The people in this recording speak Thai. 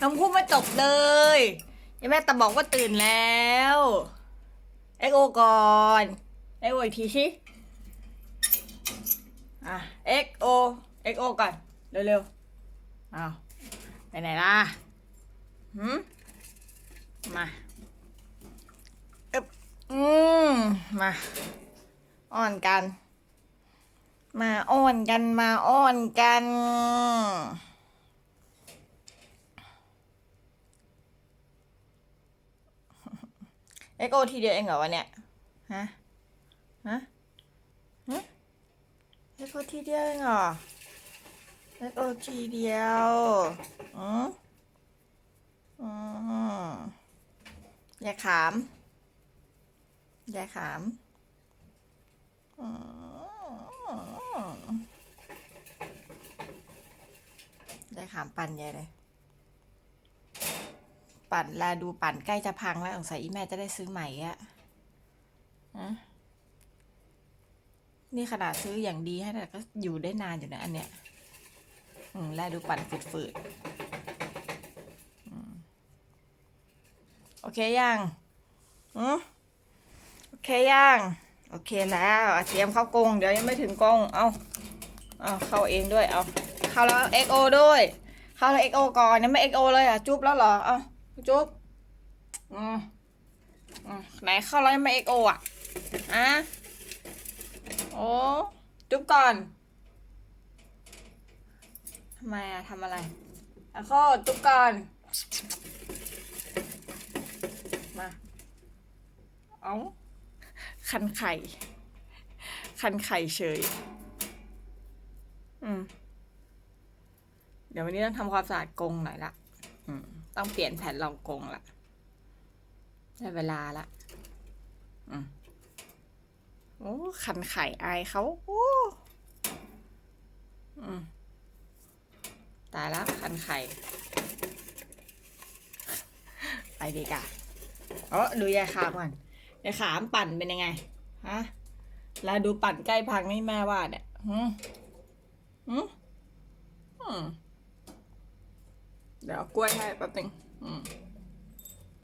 น้องพูดไม่จบเลยยังแม่แต่บอกว่าตื่นแล้วเอ็กโอก่อนเอ็กโออีกทีสิอะเอ็กโอเอ็กโอก่อนเร็วๆอ้าวไปไหนล่ะหืมมาอึบอืมมาอ้อนกัน มาอ้อนกันมาอ้อนกัน อ็กโอทีเดียวเองเหรอวะเนี่ย ฮะ ฮะ ฮะเอ็กโอทีเดียวเองเหรอเอ็กโอทีเดียวอืมอืมอย่าขามอย่าขามอืมอย่าขามปั่นใหญ่เลย ปั่นแลดูปั่นใกล้จะพังแล้วสงสัยอีแม่จะได้ซื้อใหม่อะอะนี่ขนาดซื้ออย่างดีให้แต่ก็อยู่ได้นานอยู่นะอันเนี้ย อืมแลดูปั่นฝืดๆอืมโอเคยังอืมโอเคยังโอเคแล้วเตรียมเข้ากรงเดี๋ยวยังไม่ถึงกรงเอาเอาเข้าเองด้วย เอาเข้าแล้ว XO ด้วย เข้าแล้ว XO ก่อนยังไม่ XO เลยอะ จุ๊บแล้วเหรอ เอา จุ๊บอืมอืมไหนเข้าแล้วยังไม่ XO อะอะโอ้จุ๊บก่อนทำไมอะทำอะไรอะข้อจุ๊บก่อน มาเอาคันไข่ คันไข่เฉย อืม เดี๋ยววันนี้ต้องทำความสะอาดกรงหน่อยละ อืม ต้องเปลี่ยนแผ่นรองกงละได้เวลาละอืมโอ้คันไข่อายเขาโอ้อืมตายแล้วคันไข่ ไปดีกว่าเออดูยายขามก่อนยายขามปั่นเป็นยังไง ฮะ แล้วดูปั่นใกล้พังนี่แม่ว่าเนี่ยหืมหืมอืม เดี๋ยวเอากล้วยให้แป๊บนึงอืม